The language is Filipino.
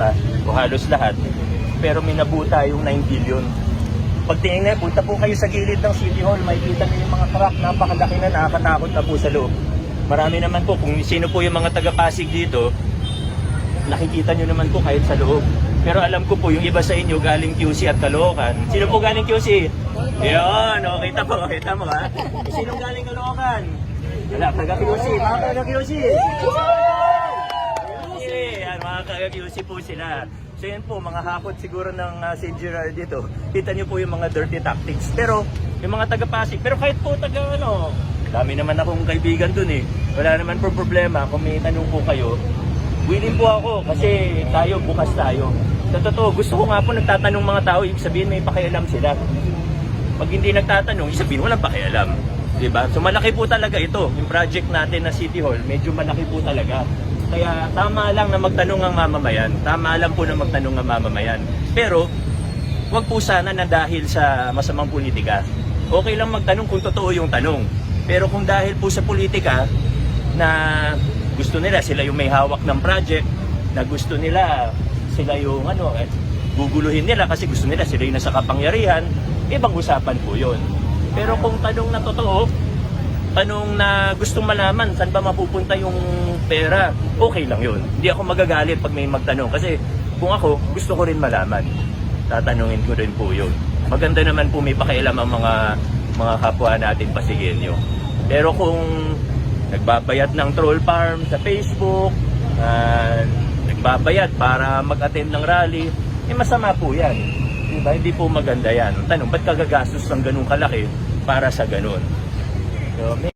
iba, o halos lahat. Pero minabuta yung 9 billion. Pagtingin na, punta po kayo sa gilid ng City Hall, makikita niyo yung mga crack, napakalaki na, nakakatakot na po sa loob. Marami naman po, kung sino po yung mga taga-Pasig dito, nakikita nyo naman po kahit sa loob. Pero alam ko po, yung iba sa inyo galing QC at Caloocan. Sino po galing QC? Yun, oh, kita mo, kita mo ha. Sino galing Caloocan? Wala, taga QC, mga taga QC. Mga QC po sila. So yan po, mga hakot siguro ng uh, St. Gerard dito. Kita nyo po yung mga dirty tactics. Pero, yung mga taga Pasig, pero kahit po taga ano, dami naman akong kaibigan dun eh. Wala naman po problema kung may tanong po kayo. Willing po ako kasi tayo, bukas tayo. Sa totoo, gusto ko nga po nagtatanong mga tao, ibig sabihin may pakialam sila. Pag hindi nagtatanong, ibig sabihin walang pakialam. Diba? So malaki po talaga ito. Yung project natin na City Hall, medyo malaki po talaga. Kaya tama lang na magtanong ang mamamayan. Tama lang po na magtanong ang mamamayan. Pero, wag po sana na dahil sa masamang politika. Okay lang magtanong kung totoo yung tanong. Pero kung dahil po sa politika na gusto nila sila yung may hawak ng project, na gusto nila sila yung ano, eh, guguluhin nila kasi gusto nila sila yung nasa kapangyarihan, ibang usapan po yun. Pero kung tanong na totoo, tanong na gustong malaman saan ba mapupunta yung pera, okay lang yun. Hindi ako magagalit pag may magtanong kasi kung ako, gusto ko rin malaman. Tatanungin ko rin po yun. Maganda naman po may pakialam ang mga mga kapwa natin Pasigenyo. Pero kung nagbabayad ng troll farm sa Facebook, ah, nagbabayad para mag-attend ng rally, eh masama po yan. Diba? Hindi po maganda yan. Tanong, ba't kagagastos ng ganun kalaki para sa ganun? So,